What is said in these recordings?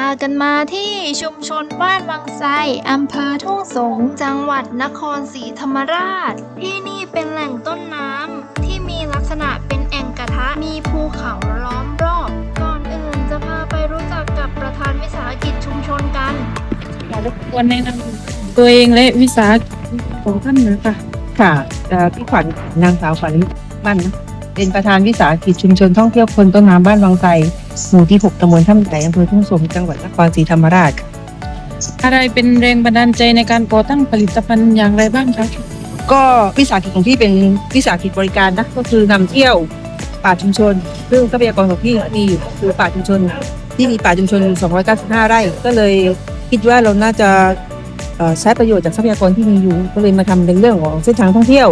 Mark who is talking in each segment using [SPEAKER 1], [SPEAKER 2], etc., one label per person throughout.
[SPEAKER 1] ากันมาที่ชุมชนบ้านวังไซอำเภอทุ่งสง จังหวัดนครศรีธรรมราช ที่นี่เป็นแหล่งต้นน้ำที่มีลักษณะเป็นแอ่งกระทะ มีภูเขาล้อมรอบ ก่อนอื่นจะพาไปรู้จักกับประธานวิสาหกิจชุมชนกัน
[SPEAKER 2] ขอรบกวนแนะนำตัวเองและวิสาหกิจของท่านหน่อยค่ะ
[SPEAKER 3] ค่ะเอ่อพี่ขวัญนางสาวขวัญบ้านนะเป็นประธานวิสาหกิจชุมชนท่องเที่ยวคนต้นน้ำบ้านวังไซ หมู่ที่ 6ตำบลท่าใหญ่อำเภอทุ่งสงจังหวัดนครศรีธรรมราชค่ะ
[SPEAKER 2] อะไรเป็นแรงบันดาลใจในการก่อตั้งผลิตภัณฑ์อย่างไรบ้างคะ
[SPEAKER 3] ก็วิสาหกิจของพี่เป็นวิสาหกิจบริการนะก็คือนำเที่ยวป่าชุมชนซึ่งทรัพยากรของพี่มีอยู่ก็คือป่าชุมชน ที่มีป่าชุมชน 295 ไร่ ก็เลยคิดว่าเราน่าจะเอ่อใช้ประโยชน์จากทรัพยากรที่มีอยู่ ก็เลยมาทำในเรื่องของเส้นทางท่องเที่ยว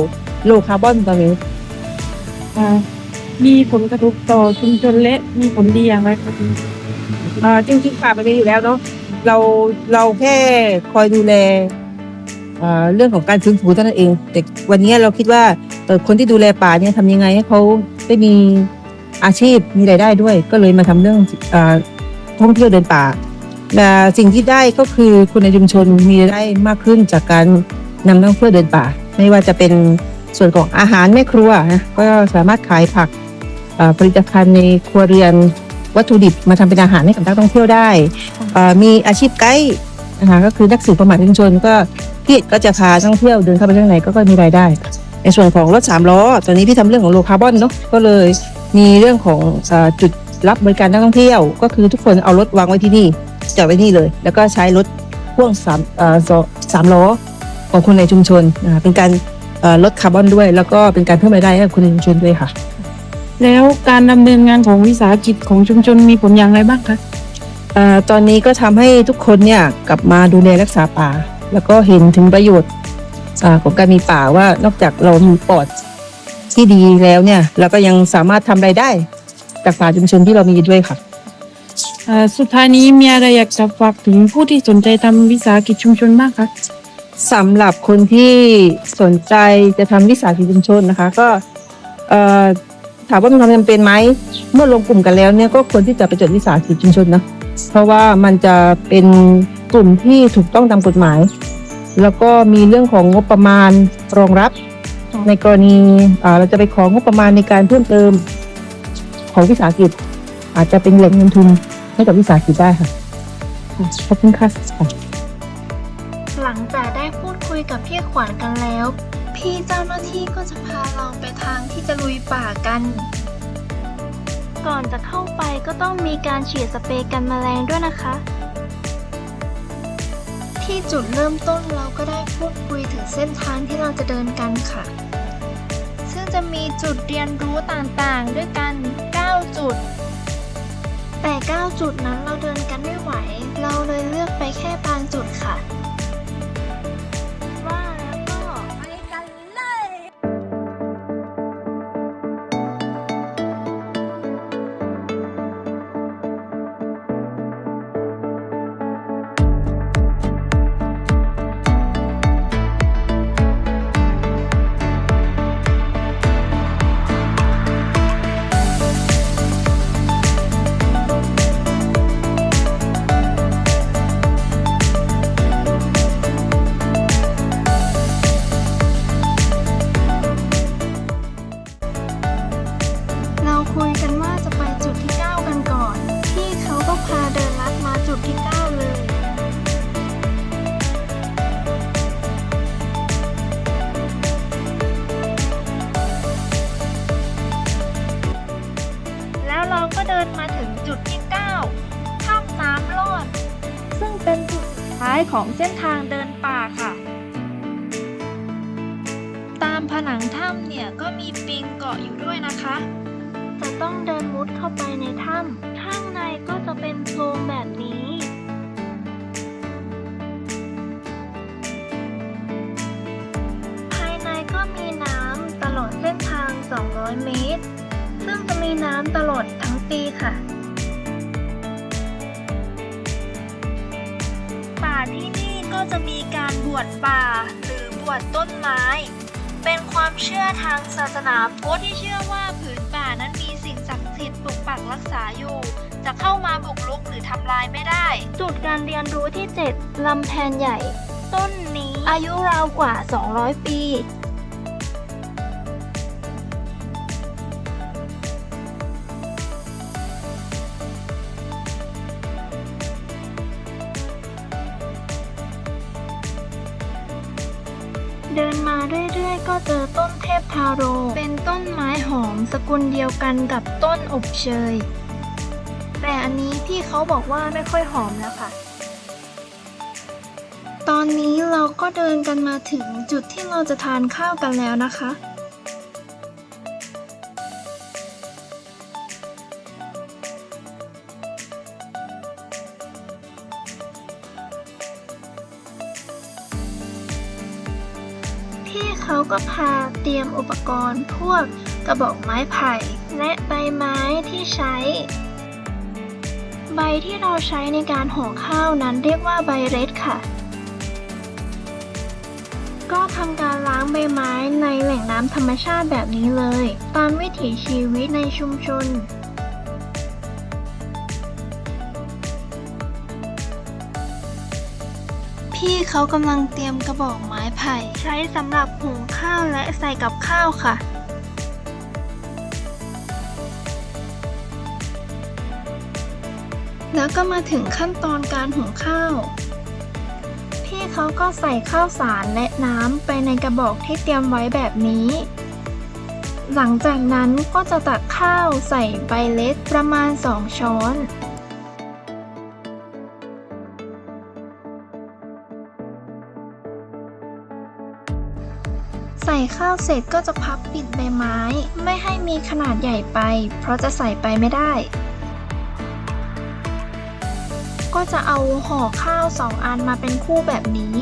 [SPEAKER 3] โลคาร์บอนตอนนี้
[SPEAKER 2] อ่า มีผลกระทบต่อชุมชนและมีผลดีอย่างไรคะ
[SPEAKER 3] อ่าจริงๆป่ามันมีอยู่แล้วเนาะเราเราแค่คอยดูแลอ่าเรื่องของการฟื้นฟูเท่านั้นเอง แต่วันนี้เราคิดว่าเอ่อคนที่ดูแลป่าเนี่ยทำยังไงให้เขาได้มีอาชีพมีรายได้ด้วย ก็เลยมาทำเรื่องอท่องเที่ยวเดินป่าและสิ่งที่ได้ก็คือคนในชุมชนมีรายได้มากขึ้นจากการนำนักท่องเที่ยวเดินป่า ไม่ว่าจะเป็นส่วนของอาหารแม่ครัวนะก็สามารถขายผัก ผลิตภัณฑ์ในครัวเรือนวัตถุดิบมาทำเป็นอาหารให้กับนักท่องเที่ยวได้เอ่อมีอาชีพไกด์นะคะก็คือนักสื่อประมาทชุมชนก็พี่ก็จะพานักท่องเที่ยวเดินเข้าไปข้างในก็ก็มีรายได้ ในส่วนของรถสามล้อตอนนี้พี่ทำเรื่องของโลคาร์บอนเนาะก็เลยมีเรื่องของเออจุดรับบริการนักท่องเที่ยว ก็คือทุกคนเอารถวางไว้ที่นี่จอดไว้นี่เลย แล้วก็ใช้รถพ่วงสามเอ่อสสามล้อของคนในชุมชนนะคะเป็นการเอ่อลดคาร์บอนด้วย แล้วก็เป็นการเพิ่มรายได้ให้กับคนในชุมชนด้วยค่ะ
[SPEAKER 2] แล้วการดำเนินงานของวิสาหกิจของชุมชนมีผลอย่างไรบ้างคะ
[SPEAKER 3] เอ่อตอนนี้ก็ทำให้ทุกคนเนี่ยกลับมาดูแลรักษาป่า แล้วก็เห็นถึงประโยชน์อาของการมีป่าว่านอกจากเรามีปอดที่ดีแล้วเนี่ยเราก็ยังสามารถทำรายได้ จากป่าชุมชนที่เรามีอยู่ด้วยค่ะ
[SPEAKER 2] อ่าสุดท้ายนี้มีอะไรอยากจะฝากถึงผู้ที่สนใจทำวิสาหกิจชุมชนบ้างคะ
[SPEAKER 3] สำหรับคนที่สนใจจะทำวิสาหกิจชุมชนนะคะ ก็เอ่อ ถามว่ามีความจำเป็นไหมเมื่อรวมกลุ่มกันแล้วเนี่ยก็ควรที่จะไปจดวิสาหกิจชุมชนนะเพราะว่ามันจะเป็นกลุ่มที่ถูกต้องตามกฎหมาย แล้วก็มีเรื่องของงบประมาณรองรับ ในกรณีเราจะไปของงบประมาณในการเพิ่มเติมของวิสาหกิจ อาจจะเป็นแหล่งเงินทุนให้กับวิสาหกิจได้ค่ะขอบคุณค่ะ
[SPEAKER 1] หลังจากได้พูดคุยกับพี่ขวัญกันแล้ว พี่เจ้าหน้าที่ก็จะพาเราไปทางที่จะลุยป่ากัน ก่อนจะเข้าไปก็ต้องมีการฉีดสเปรย์กันแมลงด้วยนะคะ ที่จุดเริ่มต้นเราก็ได้พูดคุยถึงเส้นทางที่เราจะเดินกันค่ะ ซึ่งจะมีจุดเรียนรู้ต่างๆด้วยกัน 9 จุด แต่ 9 จุดนั้นเราเดินกันไม่ไหว เราเลยเลือกไปแค่บางจุดค่ะ ของเส้นทางเดินป่าค่ะ ตามผนังถ้ำเนี่ยก็มีปิงเกาะอยู่ด้วยนะคะ จะต้องเดินมุดเข้าไปในถ้ำข้างในก็จะเป็นโพรงแบบนี้ภายในก็มีน้ำตลอดเส้นทาง 200 เมตร ซึ่งจะมีน้ำตลอดทั้งปีค่ะ ที่นี่ก็จะมีการบวชป่าหรือบวชต้นไม้ เป็นความเชื่อทางศาสนาพุทธที่เชื่อว่าผืนป่านั้นมีสิ่งศักดิ์สิทธิ์ปกปักรักษาอยู่ จะเข้ามาบุกรุกหรือทำลายไม่ได้ จุดการเรียนรู้ที่ 7ลำแพนใหญ่ ต้นนี้อายุราวกว่า 200 ปี เดินมาเรื่อยๆ ก็เจอต้นเทพทาโร เป็นต้นไม้หอมสกุลเดียวกันกับต้นอบเชย แต่อันนี้พี่เขาบอกว่าไม่ค่อยหอมแล้วค่ะ ตอนนี้เราก็เดินกันมาถึงจุดที่เราจะทานข้าวกันแล้วนะคะ พี่เขาก็พาเตรียมอุปกรณ์พวกกระบอกไม้ไผ่ และใบไม้ที่ใช้ ใบที่เราใช้ในการห่อข้าวนั้นเรียกว่าใบเร็ดค่ะ ก็ทำการล้างใบไม้ในแหล่งน้ำธรรมชาติแบบนี้เลย ตามวิถีชีวิตในชุมชน พี่เขากำลังเตรียมกระบอกไม้ไผ่ ใช้สำหรับหุงข้าวและใส่กับข้าวค่ะ แล้วก็มาถึงขั้นตอนการหุงข้าว พี่เขาก็ใส่ข้าวสารและน้ำไปในกระบอกที่เตรียมไว้แบบนี้ หลังจากนั้นก็จะตักข้าวใส่ใบเล็ดประมาณ 2 ช้อน ข้าวเสร็จก็จะพับปิดใบไม้ ไม่ให้มีขนาดใหญ่ไป เพราะจะใส่ไปไม่ได้ ก็จะเอาห่อข้าวสองอันมาเป็นคู่แบบนี้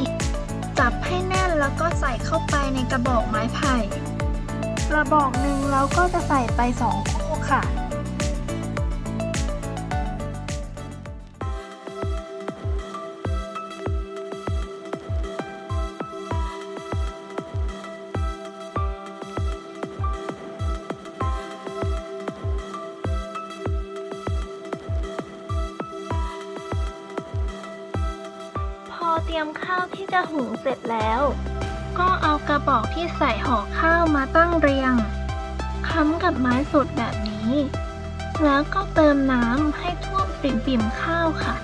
[SPEAKER 1] จับให้แน่นแล้วก็ใส่เข้าไปในกระบอกไม้ไผ่กระบอกหนึ่งเราก็จะใส่ไปสองคู่ค่ะ เตรียมข้าวที่จะหุงเสร็จแล้ว ก็เอากระบอกที่ใส่ห่อข้าวมาตั้งเรียง ค้ำกับไม้สดแบบนี้ แล้วก็เติมน้ำให้ท่วมปิ่มๆข้าวค่ะ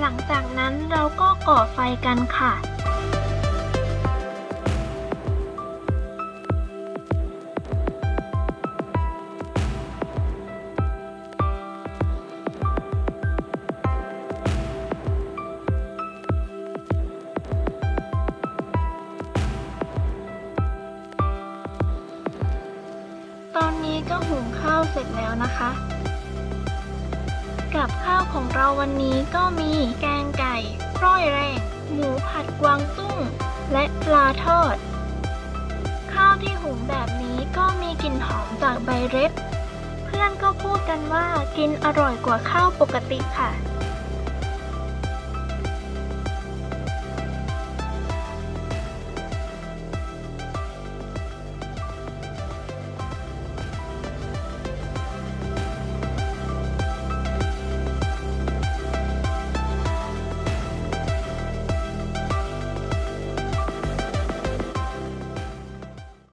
[SPEAKER 1] หลังจากนั้นเราก็ก่อไฟกันค่ะ หุงข้าวเสร็จแล้วนะคะ กับข้าวของเราวันนี้ก็มีแกงไก่ร้อยแรง หมูผัดกวางตุ้ง และปลาทอด ข้าวที่หุงแบบนี้ก็มีกลิ่นหอมจากใบเร็ดเพื่อนก็พูดกันว่ากินอร่อยกว่าข้าวปกติค่ะ